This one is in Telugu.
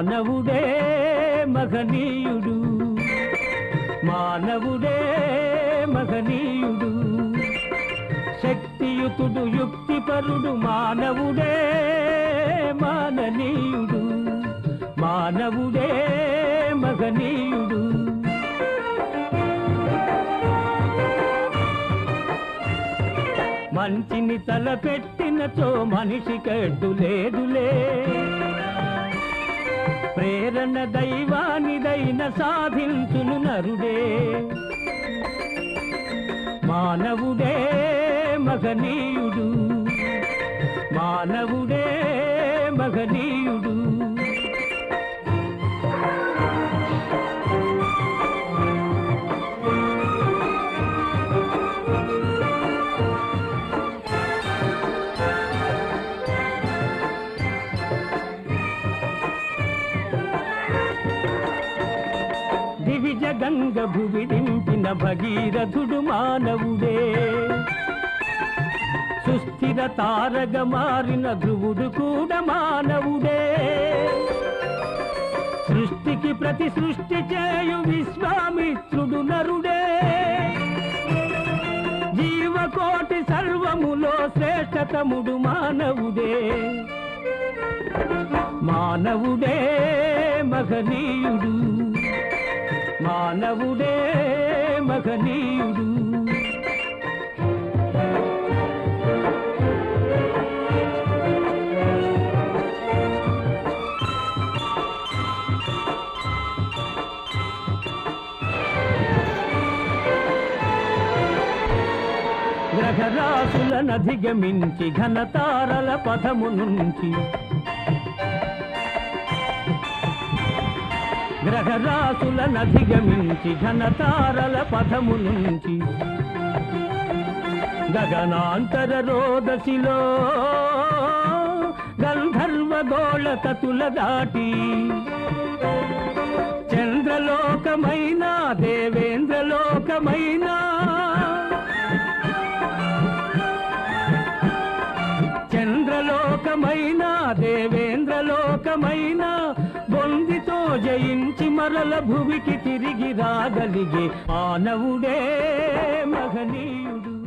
మానవుడే మహనీయుడు. మానవుడే మహనీయుడు. శక్తియుతుడు యుక్తిపరుడు మానవుడే మాననీయుడు. మానవుడే మహనీయుడు. మంచిని తలపెట్టినచో మనిషి కడ్డు లేదులే. ప్రేరణ దైవానిదైన సాధించును నరుడే. మానవుడే మగనీయుడు మానవుడే మగనీయుడు గంగ భువి దింపిన భగీరథుడు మానవుడే. సుస్థిర తారగ మారిన ధ్రువుడు కూడా మానవుడే. సృష్టికి ప్రతి సృష్టి చేయు విశ్వామిత్రుడు నరుడే. జీవకోటి సర్వములో శ్రేష్టతముడు మానవుడే. మానవుడే మహనీయుడు. మానవుడే మహనీయుడు. గ్రహరాశులనధిగమించి ఘనతారల పథము నుంచి గ్రహరాశులనధిగమించి ఘనతారల పథము నుంచి. గగనాంతర రోదసిలో గంధర్వ గోళ దాటి. చంద్రలోకమైన దేవేంద్రలోకమైన. చంద్రలోకమైన దేవ మరల భూమికి తిరిగి రాగలిగే మానవుడే మహనీయుడు.